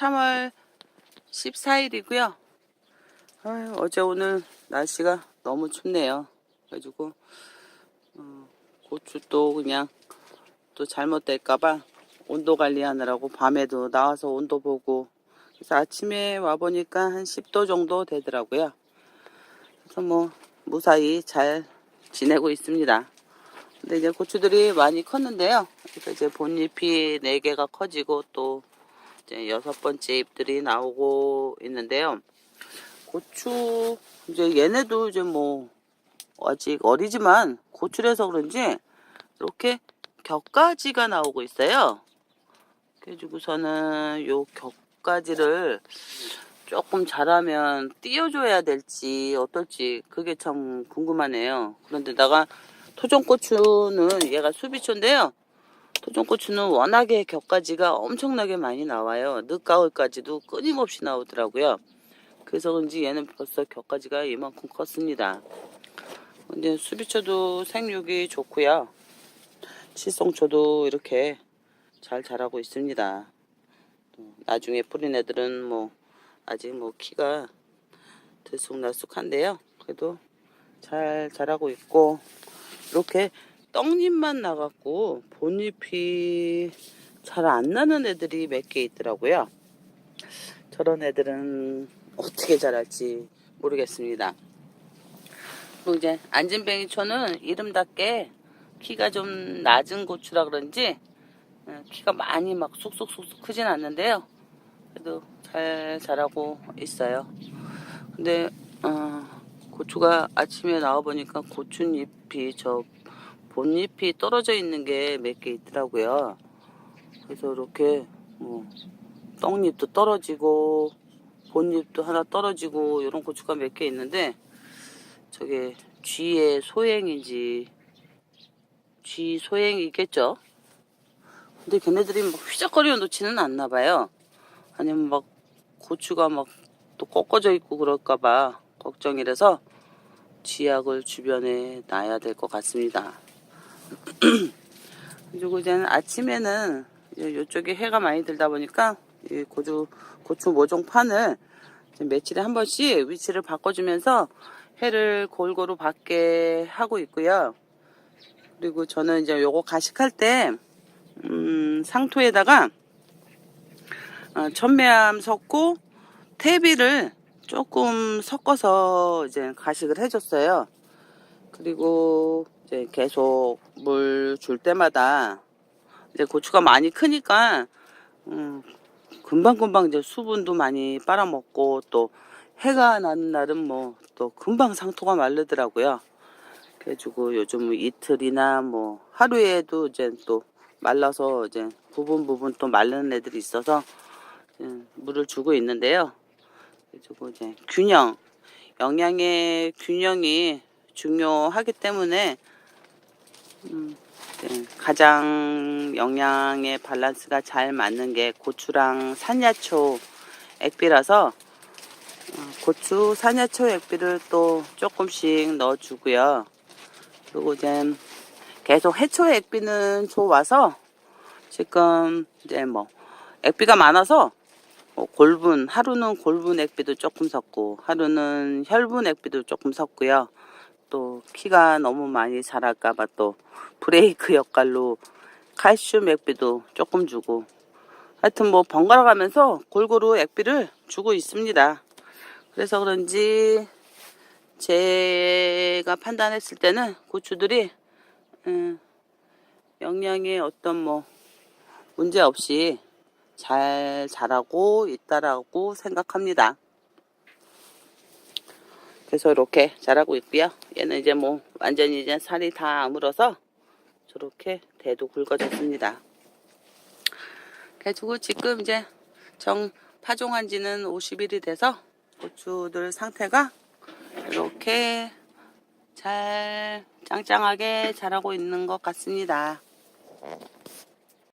3월 14일이고요. 어제 오늘 날씨가 너무 춥네요. 그래가지고 어, 고추도 그냥 또 잘못될까봐 온도 관리하느라고 밤에도 나와서 온도 보고 그래서 아침에 와 보니까 한 10도 정도 되더라고요. 그래서 뭐 무사히 잘 지내고 있습니다. 근데 이제 고추들이 많이 컸는데요. 그래서 이제 본잎이 4개가 커지고 또 이제 여섯 번째 잎들이 나오고 있는데요. 고추 이제 얘네도 이제 뭐 아직 어리지만 고추라서 그런지 이렇게 격가지가 나오고 있어요. 그래가지고서는 요 격가지를 조금 자라면 띄워줘야 될지 어떨지 그게 참 궁금하네요. 그런데다가 토종고추는 얘가 수비초인데요. 토종고추는 워낙에 격가지가 엄청나게 많이 나와요. 늦가을까지도 끊임없이 나오더라고요. 그래서 그런지 얘는 벌써 격가지가 이만큼 컸습니다. 근데 수비초도 생육이 좋고요. 칠송초도 이렇게 잘 자라고 있습니다. 또 나중에 뿌린 애들은 뭐 아직 뭐 키가 들쑥날쑥한데요. 그래도 잘 자라고 있고 이렇게 떡잎만 나갖고 본잎이 잘 안 나는 애들이 몇 개 있더라고요. 저런 애들은 어떻게 자랄지 모르겠습니다. 그리고 이제 안진뱅이초는 이름답게 키가 좀 낮은 고추라 그런지 어, 키가 많이 막 쑥쑥쑥쑥 크진 않는데요. 그래도 잘 자라고 있어요. 근데 어, 고추가 아침에 나와 보니까 고추잎이 저 본잎이 떨어져 있는 게 몇 개 있더라고요. 그래서 이렇게 뭐 떡잎도 떨어지고 본잎도 하나 떨어지고 이런 고추가 몇 개 있는데 저게 쥐의 소행인지 쥐 소행이겠죠. 근데 걔네들이 막 휘적거려 놓지는 않나 봐요. 아니면 막 고추가 막 또 꺾어져 있고 그럴까봐 걱정이라서 쥐약을 주변에 놔야 될 것 같습니다. 그리고 이제는 아침에는 이쪽에 해가 많이 들다 보니까 이 고추, 고추 모종판을 며칠에 한 번씩 위치를 바꿔주면서 해를 골고루 받게 하고 있고요. 그리고 저는 이제 요거 가식할 때, 음, 상토에다가, 어, 천매암 섞고, 퇴비를 조금 섞어서 이제 가식을 해줬어요. 그리고 이제 계속 물 줄 때마다 이제 고추가 많이 크니까, 음, 금방금방 이제 수분도 많이 빨아먹고 또 해가 나는 날은 뭐 또 금방 상토가 마르더라고요. 그래가지고 요즘 이틀이나 뭐 하루에도 이제 또 말라서 이제 부분 부분 또 마르는 애들이 있어서 물을 주고 있는데요. 그래가지고 이제 균형, 영양의 균형이 중요하기 때문에 음, 네, 가장 영양의 밸런스가 잘 맞는 게 고추랑 산야초 액비라서 어, 고추 산야초 액비를 또 조금씩 넣어주고요. 그리고 이제 계속 해초 액비는 좋아서 지금 이제 뭐 액비가 많아서 뭐 골분 하루는 골분 액비도 조금 섞고 하루는 혈분 액비도 조금 섞고요. 또 키가 너무 많이 자랄까봐 또 브레이크 역할로 칼슘 액비도 조금 주고 하여튼 뭐 번갈아 가면서 골고루 액비를 주고 있습니다. 그래서 그런지 제가 판단했을 때는 고추들이 음, 영양에 어떤 뭐 문제 없이 잘 자라고 있다라고 생각합니다. 그래서 이렇게 자라고 있고요. 얘는 이제 뭐 완전히 이제 살이 다 아물어서 저렇게 대도 굵어졌습니다. 그래가지고 지금 이제 정 파종한 지는 50일이 돼서 고추들 상태가 이렇게 잘 짱짱하게 자라고 있는 것 같습니다.